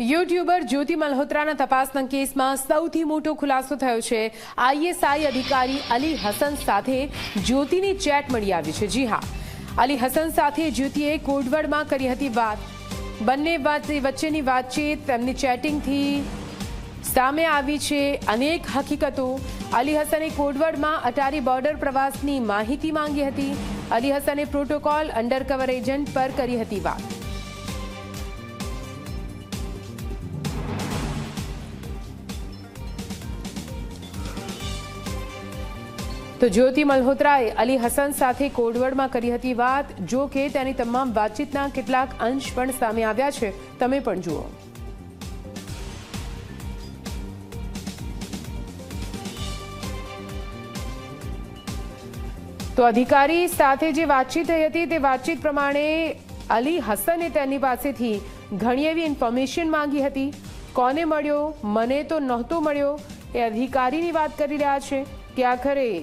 YouTuber જ્યોતિ મલ્હોત્રાના તપાસના કેસમાં સૌથી મોટો ખુલાસો થયો છે. આઈએસઆઈ અધિકારી અલી હસન સાથે જ્યોતિની ચેટ મળી આવી છે. જી હા. અલી હસન સાથે જ્યોતિએ કોડવડમાં કરી હતી વાત. બંને વચ્ચેની વાતચીત તેમની ચેટિંગથી સામે આવી છે. અનેક હકીકતો. અલી હસને કોડવડમાં અટારી બોર્ડર પ્રવાસની માહિતી માંગી હતી. અલી હસને પ્રોટોકોલ અંડરકવર એજન્ટ પર કરી હતી વાત. તો જ્યોતિ મલ્હોત્રાએ અલી હસન સાથે કોડવડમાં કરી હતી વાત. જો કે તેની તમામ વાતચીતના કેટલાક અંશ પણ સામે આવ્યા છે. તમે પણ જુઓ. તો અધિકારી સાથે જે વાતચીત થઈ હતી તે વાતચીત પ્રમાણે અલી હસને તેની પાસેથી ઘણી એવી ઇન્ફોર્મેશન માંગી હતી. કોને મળ્યો? મને તો નહોતો મળ્યો. એ અધિકારીની વાત કરી રહ્યા છે. કે આખરે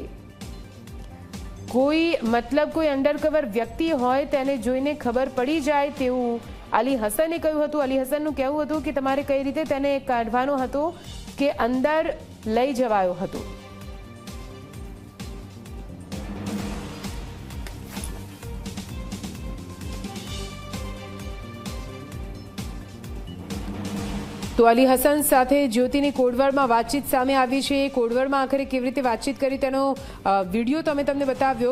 કોઈ મતલબ કોઈ અંડરકવર વ્યક્તિ હોય તેને જોઈને ખબર પડી જાય તેવું અલી હસને કહ્યું હતું. અલી હસનનું કહેવું હતું કે તમારે કઈ રીતે તેને કાઢવાનો હતો કે અંદર લઈ જવાયો હતો. તો અલી હસન સાથે જ્યોતિની કોડવર્ડમાં વાતચીત સામે આવી છે. કોડવર્ડમાં આખરે કેવી રીતે વાતચીત કરી તેનો વીડિયો તમે તમને બતાવ્યો.